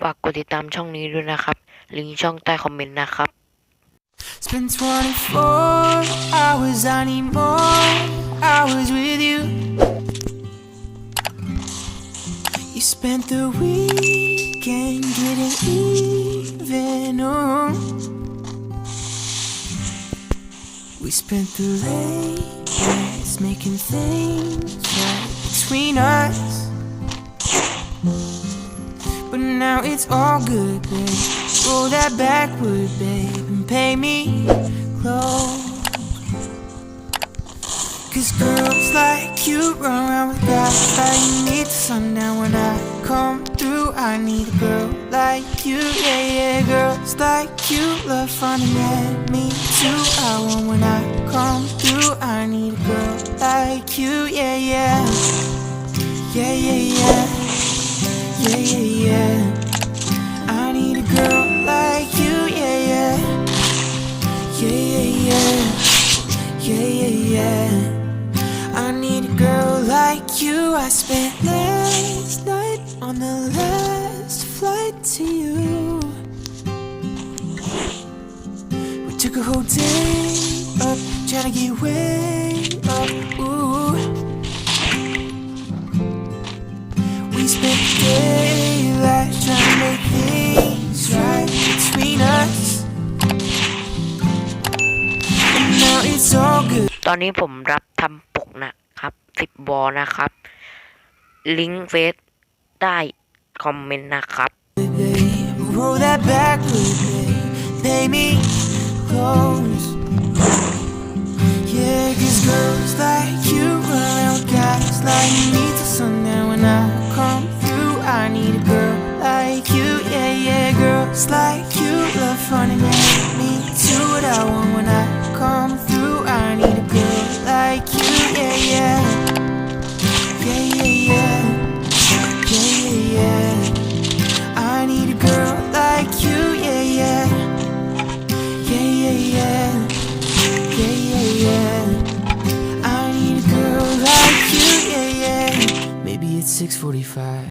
ฝากกดติดตามช่องนี้ด้วยนะครับ ลิงก์ช่องใต้คอมเมนต์นะครับ It's been 24 hours, I need more hours with you. You spent the weekend getting even. Oh. We spent the late nights making things right between us. Now it's all good, babe. Roll that backward, babe, and pay me close. Cause girls like you run around with guys like me till sundown. When I come through, I need a girl like you, yeah, yeah. Girls like you love fun and let me too. I want when I come through, I need a girl like you, yeah. Yeah, Yeah, yeah, yeah. Yeah, yeah, yeah. I need a girl like you. I spent last night on the last flight to you. We took a whole day up, trying to get way up. Ooh. We spent daylight ตอนนี้ผมรับทำปกนะครับสิบบอนะครับ ลิงก์เฟซได้คอมเมนต์นะครับ babe. Roll that backward, babe. Pay me close. Yeah, cause girls like you run around with guys like me till sundown. When I come through, I need a girl like you. Yeah, yeah, girls like you love fun and make me do what I want. Yeah, yeah, yeah. I need a girl like you, yeah, yeah. Maybe it's 645.